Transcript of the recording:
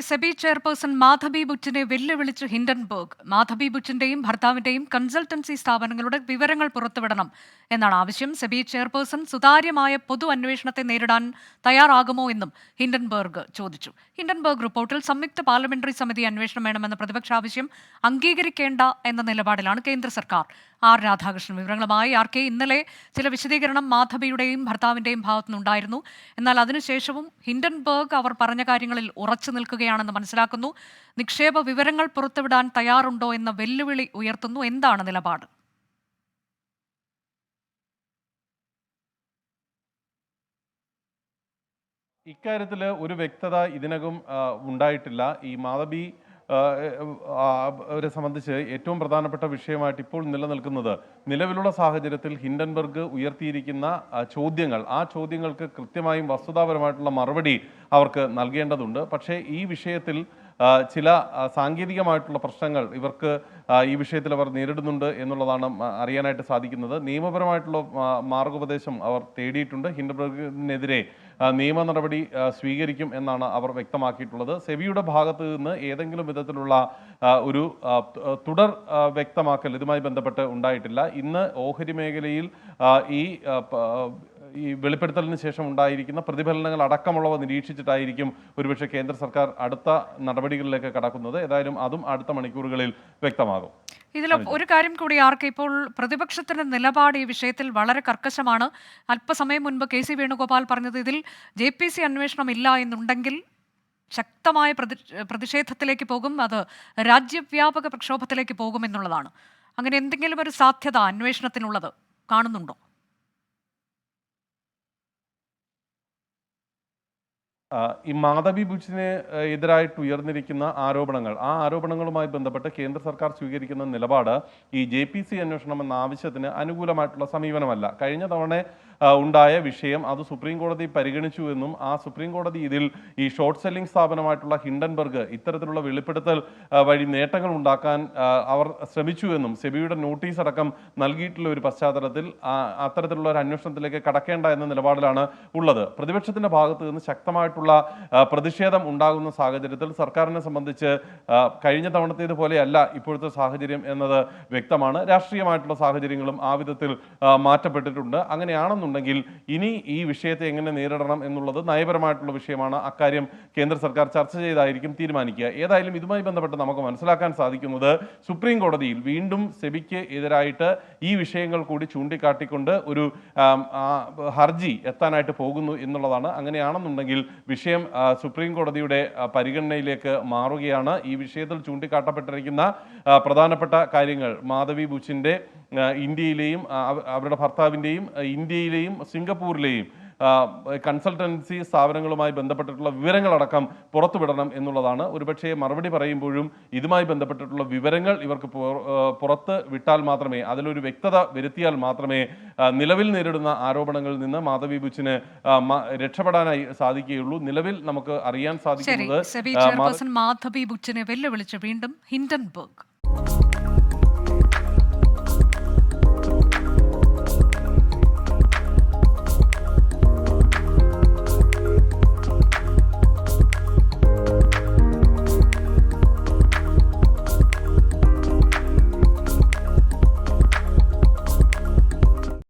SEBI chairperson Madhabi ബുച്ചിനെ വെല്ലുവിളിച്ച് Hindenburg. Madhabi ബുച്ചിന്റെയും ഭർത്താവിന്റെയും കൺസൾട്ടൻസി സ്ഥാപനങ്ങളുടെ വിവരങ്ങൾ പുറത്തുവിടണം എന്നാണ് ആവശ്യം. സെബി ചെയർപേഴ്സൺ സുതാര്യമായ പൊതു അന്വേഷണത്തെ നേരിടാൻ തയ്യാറാകുമോ എന്നും ഹിൻഡൻബർഗ് ചോദിച്ചു. ഹിൻഡൻബർഗ് റിപ്പോർട്ടിൽ സംയുക്ത പാർലമെന്ററി സമിതി അന്വേഷണം വേണമെന്ന പ്രതിപക്ഷ ആവശ്യം അംഗീകരിക്കേണ്ട എന്ന നിലപാടിലാണ് കേന്ദ്ര സർക്കാർ. ആർ രാധാകൃഷ്ണൻ. വിവരങ്ങളുമായി ആർ കെ. ഇന്നലെ ചില വിശദീകരണം മാധവിയുടെയും ഭർത്താവിന്റെയും ഭാഗത്തുനിന്നുണ്ടായിരുന്നു. എന്നാൽ അതിനുശേഷവും ഹിൻഡൻബർഗ് അവർ പറഞ്ഞ കാര്യങ്ങളിൽ ഉറച്ചു നിൽക്കുകയാണെന്ന് മനസ്സിലാക്കുന്നു. നിക്ഷേപ വിവരങ്ങൾ പുറത്തുവിടാൻ തയ്യാറുണ്ടോ എന്ന വെല്ലുവിളി ഉയർത്തുന്നു. എന്താണ് നിലപാട്? ഇക്കാര്യത്തിൽ ഒരു വ്യക്തത ഇതിനകം ഉണ്ടായിട്ടില്ല. ഈ ആ, അവരെ സംബന്ധിച്ച് ഏറ്റവും പ്രധാനപ്പെട്ട വിഷയമായിട്ട് ഇപ്പോൾ നിലനിൽക്കുന്നത് നിലവിലുള്ള സാഹചര്യത്തിൽ ഹിൻഡൻബർഗ് ഉയർത്തിയിരിക്കുന്ന ചോദ്യങ്ങൾ. ആ ചോദ്യങ്ങൾക്ക് കൃത്യമായും വസ്തുതാപരമായിട്ടുള്ള മറുപടി അവർക്ക് നൽകേണ്ടതുണ്ട്. പക്ഷേ ഈ വിഷയത്തിൽ ചില സാങ്കേതികമായിട്ടുള്ള പ്രശ്നങ്ങൾ ഇവർക്ക് ഈ വിഷയത്തിൽ അവർ നേരിടുന്നുണ്ട് എന്നുള്ളതാണ് അറിയാനായിട്ട് സാധിക്കുന്നത്. നിയമപരമായിട്ടുള്ള മാർഗോപദേശം അവർ തേടിയിട്ടുണ്ട്. ഹിൻഡബർഗിനെതിരെ നിയമ നടപടി സ്വീകരിക്കും എന്നാണ് അവർ വ്യക്തമാക്കിയിട്ടുള്ളത്. സെബിയുടെ ഭാഗത്ത് നിന്ന് ഏതെങ്കിലും വിധത്തിലുള്ള ഒരു തുടർ വ്യക്തമാക്കൽ ഇതുമായി ബന്ധപ്പെട്ട് ഉണ്ടായിട്ടില്ല. ഇന്ന് ഓഹരി മേഖലയിൽ ഈ ഈ വെളിപ്പെടുത്തലിന് ശേഷം ഉണ്ടായിരിക്കുന്ന പ്രതിഫലനങ്ങൾ അടക്കമുള്ളവ നിരീക്ഷിച്ചിട്ടായിരിക്കും ഒരുപക്ഷെ കേന്ദ്ര സർക്കാർ അടുത്ത നടപടികളിലേക്ക് കടക്കുന്നത്. ഏതായാലും അതും അടുത്ത മണിക്കൂറുകളിൽ വ്യക്തമാകും. ഇതിൽ ഒരു കാര്യം കൂടി ആർക്ക് ഇപ്പോൾ പ്രതിപക്ഷത്തിന്റെ നിലപാട് ഈ വിഷയത്തിൽ വളരെ കർക്കശമാണ്. അല്പസമയം മുൻപ് കെ സി വേണുഗോപാൽ പറഞ്ഞത് ഇതിൽ ജെ പി സി അന്വേഷണം ഇല്ല എന്നുണ്ടെങ്കിൽ ശക്തമായ പ്രതി പ്രതിഷേധത്തിലേക്ക് പോകും അത് രാജ്യവ്യാപക പ്രക്ഷോഭത്തിലേക്ക് പോകും എന്നുള്ളതാണ് അങ്ങനെ എന്തെങ്കിലും ഒരു സാധ്യത അന്വേഷണത്തിനുള്ളത് കാണുന്നുണ്ടോ? ഈ മാധവി ബുച്ചിന് എതിരായിട്ട് ഉയർന്നിരിക്കുന്ന ആരോപണങ്ങൾ. ആ ആരോപണങ്ങളുമായി ബന്ധപ്പെട്ട് കേന്ദ്ര സർക്കാർ സ്വീകരിക്കുന്ന നിലപാട് ഈ ജെ പി സി അന്വേഷണം എന്ന ആവശ്യത്തിന് അനുകൂലമായിട്ടുള്ള സമീപനമല്ല. കഴിഞ്ഞ തവണ ഉണ്ടായ വിഷയം അത് സുപ്രീം കോടതി പരിഗണിച്ചു എന്നും ആ സുപ്രീം കോടതി ഇതിൽ ഈ ഷോർട്ട് സെല്ലിംഗ് സ്ഥാപനമായിട്ടുള്ള ഹിൻഡൻബർഗ് ഇത്തരത്തിലുള്ള വെളിപ്പെടുത്തൽ വഴി നേട്ടങ്ങൾ ഉണ്ടാക്കാൻ അവർ ശ്രമിച്ചു എന്നും സെബിയുടെ നോട്ടീസ് അടക്കം നൽകിയിട്ടുള്ള ഒരു പശ്ചാത്തലത്തിൽ അത്തരത്തിലുള്ള ഒരു അന്വേഷണത്തിലേക്ക് കടക്കേണ്ട എന്ന നിലപാടിലാണ് ഉള്ളത്. പ്രതിപക്ഷത്തിന്റെ ഭാഗത്ത് നിന്ന് ശക്തമായിട്ടുള്ള പ്രതിഷേധം ഉണ്ടാകുന്ന സാഹചര്യത്തിൽ സർക്കാരിനെ സംബന്ധിച്ച് കഴിഞ്ഞ തവണത്തേത് പോലെയല്ല ഇപ്പോഴത്തെ സാഹചര്യം എന്നത് വ്യക്തമാണ്. രാഷ്ട്രീയമായിട്ടുള്ള സാഹചര്യങ്ങളും ആ വിധത്തിൽ മാറ്റപ്പെട്ടിട്ടുണ്ട്. അങ്ങനെയാണെന്നുണ്ടെങ്കിൽ ഇനി ഈ വിഷയത്തെ എങ്ങനെ നേരിടണം എന്നുള്ളത് നയപരമായിട്ടുള്ള വിഷയമാണ്. അക്കാര്യം കേന്ദ്ര സർക്കാർ ചർച്ച ചെയ്തായിരിക്കും തീരുമാനിക്കുക. ഏതായാലും ഇതുമായി ബന്ധപ്പെട്ട് നമുക്ക് മനസ്സിലാക്കാൻ സാധിക്കുന്നത് സുപ്രീം കോടതിയിൽ വീണ്ടും സെബിക്ക് എതിരായിട്ട് ഈ വിഷയങ്ങൾ കൂടി ചൂണ്ടിക്കാട്ടിക്കൊണ്ട് ഒരു ഹർജി എത്താനായിട്ട് പോകുന്നു എന്നുള്ളതാണ്. അങ്ങനെയാണെന്നുണ്ടെങ്കിൽ വിഷയം സുപ്രീം കോടതിയുടെ പരിഗണനയിലേക്ക് മാറുകയാണ്. ഈ വിഷയത്തിൽ ചൂണ്ടിക്കാട്ടപ്പെട്ടിരിക്കുന്ന പ്രധാനപ്പെട്ട കാര്യങ്ങൾ മാധവി ബുച്ചിന്റെ ഇന്ത്യയിലെയും അവരുടെ ഭർത്താവിന്റെയും ഇന്ത്യയിലെയും സിംഗപ്പൂരിലെയും കൺസൾട്ടൻസി സ്ഥാപനങ്ങളുമായി ബന്ധപ്പെട്ടിട്ടുള്ള വിവരങ്ങളടക്കം പുറത്തുവിടണം എന്നുള്ളതാണ്. ഒരുപക്ഷെ മറുപടി പറയുമ്പോഴും ഇതുമായി ബന്ധപ്പെട്ടിട്ടുള്ള വിവരങ്ങൾ ഇവർക്ക് പുറ- പുറത്ത് വിട്ടാൽ മാത്രമേ അതിലൊരു വ്യക്തത വരുത്തിയാൽ മാത്രമേ നിലവിൽ നേരിടുന്ന ആരോപണങ്ങളിൽ നിന്ന് മാധവി ബുച്ചിന് രക്ഷപ്പെടാനായി സാധിക്കുകയുള്ളൂ. നിലവിൽ നമുക്ക് അറിയാൻ സാധിക്കുന്നത് മാധവി ബുച്ചിനെ വെല്ലുവിളിച്ച് വീണ്ടും ഹിൻഡൻബർഗ്.